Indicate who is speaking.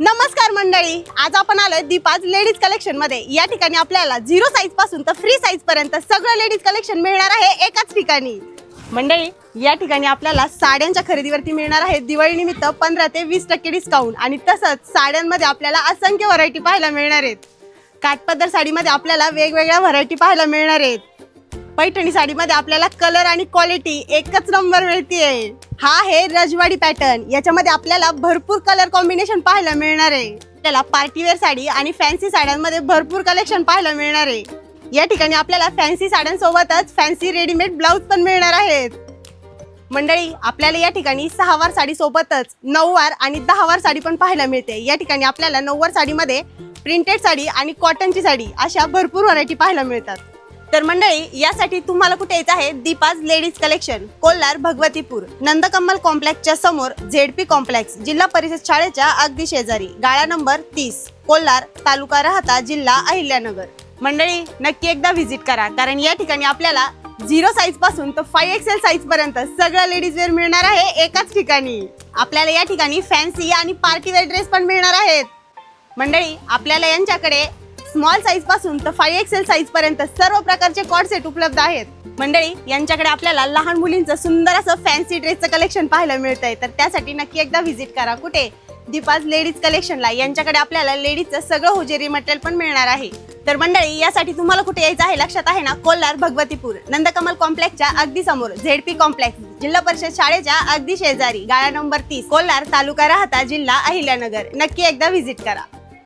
Speaker 1: नमस्कार मंडळी. आज आपण आलोय दीपाज लेडीज कलेक्शनमध्ये. या ठिकाणी आपल्याला झिरो साईजपासून तर फ्री साईज पर्यंत सगळं लेडीज कलेक्शन मिळणार आहे एकाच ठिकाणी. मंडळी या ठिकाणी आपल्याला साड्यांच्या खरेदीवरती मिळणार आहे दिवाळी निमित्त पंधरा ते वीस टक्के डिस्काउंट आणि तसंच साड्यांमध्ये आपल्याला असंख्य व्हरायटी पाहायला मिळणार आहेत. काटपदर साडीमध्ये आपल्याला वेगवेगळ्या व्हरायटी पाहायला मिळणार आहेत. पैठणी साडीमध्ये आपल्याला कलर आणि क्वालिटी एकच नंबर मिळतीये. हा आहे रजवाडी पॅटर्न. याच्यामध्ये आपल्याला भरपूर कलर कॉम्बिनेशन पाहायला मिळणार. आहे आपल्याला पार्टीवेअर साडी आणि फॅन्सी साड्यांमध्ये भरपूर कलेक्शन पाहायला मिळणार. आहे या ठिकाणी आपल्याला फॅन्सी साड्यांसोबतच फॅन्सी रेडीमेड ब्लाऊज पण मिळणार आहेत. मंडळी आपल्याला या ठिकाणी सहावार साडी सोबतच नऊवार आणि दहावार साडी पण पाहायला मिळते. या ठिकाणी आपल्याला नऊवार साडीमध्ये प्रिंटेड साडी आणि कॉटनची साडी अशा भरपूर व्हरायटी पाहायला मिळतात. तर मंडळी यासाठी तुम्हाला कुठे यायचं आहे? दीपाज लेडीज कलेक्शन कोल्हार भगवतीपूर नंदकमल कॉम्प्लेक्सच्या समोर झेडपी कॉम्प्लेक्स जिल्हा परिषद शाळेच्या अगदी शेजारी गाळा नंबर तीस कोल्हार तालुका राहता जिल्हा अहिल्यानगर. मंडळी नक्की एकदा व्हिजिट करा कारण या ठिकाणी आपल्याला झिरो साईजपासून तर फाईव्ह एक्सेल साईज पर्यंत सगळं लेडीज वेअर मिळणार आहे एकाच ठिकाणी. आपल्याला या ठिकाणी फॅन्सी आणि पार्टी वेअर ड्रेस पण मिळणार आहेत. मंडळी आपल्याला यांच्याकडे स्मॉल साईजपासून तर फाईव्ह एक्सेल साईज पर्यंत सर्व प्रकारचे कॉड सेट उपलब्ध आहेत. मंडळी यांच्याकडे आपल्याला लहान मुलींचं सुंदर असं फॅन्सी ड्रेसचं कलेक्शन पाहायला मिळतंय. तर त्यासाठी नक्की एकदा व्हिजिट करा. कुठे? दीपाज लेडीज कलेक्शनला यांच्याकडे आपल्याला लेडीजचं सगळं हुजेरी मटेरियल पण मिळणार आहे. तर मंडळी यासाठी तुम्हाला कुठे यायचं आहे लक्षात आहे ना? कोल्हार भगवतीपूर. नंदकमल कॉम्प्लेक्सच्या अगदी समोर. झेडपी कॉम्प्लेक्स जिल्हा परिषद शाळेच्या अगदी शेजारी. गाळा नंबर तीस. कोल्हार तालुका राहता जिल्हा अहिल्यानगर. नक्की एकदा व्हिजिट करा.